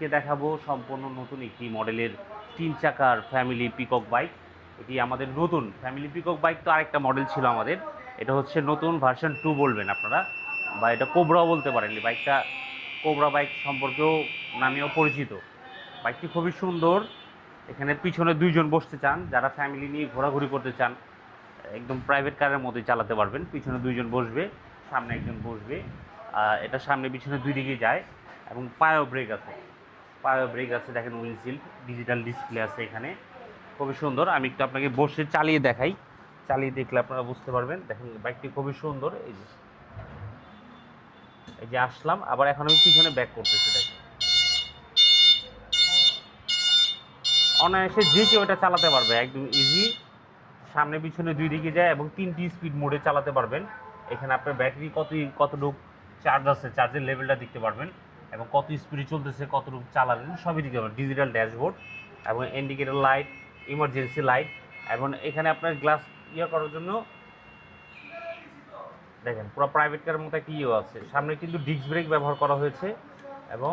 কে দেখাবো সম্পূর্ণ নতুন একটি মডেলের তিন চাকার ফ্যামিলি পিকক বাইক এটি আমাদের নতুন ফ্যামিলি পিকক বাইক তো আরেকটা মডেল ছিল আমাদের। এটা হচ্ছে নতুন ভার্সন টু বলবেন আপনারা, বা এটা কোবরাও বলতে পারেন। বাইকটা কোবরা বাইক সম্পর্কেও নামেও পরিচিত। বাইকটি খুবই সুন্দর। এখানে পিছনে দুইজন বসতে চান, যারা ফ্যামিলি নিয়ে ঘোরাঘুরি করতে চান, একদম প্রাইভেট কারের মতোই চালাতে পারবেন। পিছনে দুইজন বসবে, সামনে একজন বসবে। এটা সামনে, পিছনে দুই দিকে যায় এবং পায়ও ব্রেক আছে। ব্রেক আছে, দেখেন উইন্ডশিল্ড ডিজিটাল ডিসপ্লে আছে এখানে। খুবই সুন্দর। আমি একটু আপনাকে বসে চালিয়ে দেখাই। চালিয়ে দেখলে আপনারা বুঝতে পারবেন। দেখেন বাইকটি খুবই সুন্দর। এই যে এই যে আসলাম। আবার এখন আমি পিছনে ব্যাক করতেছি, দেখেন। অনায়াসে যে কেউ এটা চালাতে পারবে। একদম ইজি সামনে, পিছনে দুই দিকে যায় এবং তিনটি স্পিড মোডে চালাতে পারবেন। এখানে আপনার ব্যাটারি কত কতটুকু চার্জ আছে চার্জের লেভেলটা দেখতে পারবেন। এবং কত স্পিডে চলতেছে কতটুকু চালালেন, সবই দিতে পারবেন ডিজিটাল ড্যাশবোর্ড এবং ইন্ডিকেটর লাইট ইমার্জেন্সি লাইট এবং এখানে আপনার গ্লাস ইয়ে করার জন্য দেখেন, পুরো প্রাইভেট কারের মতো একটা ইয়ে আছে। সামনে কিন্তু ডিস্ক ব্রেক ব্যবহার করা হয়েছে এবং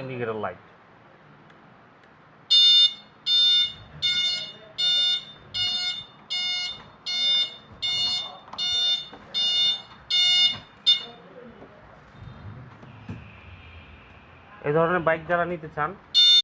ইন্ডিকেটর লাইট এই ধরনের বাইক যারা নিতে চান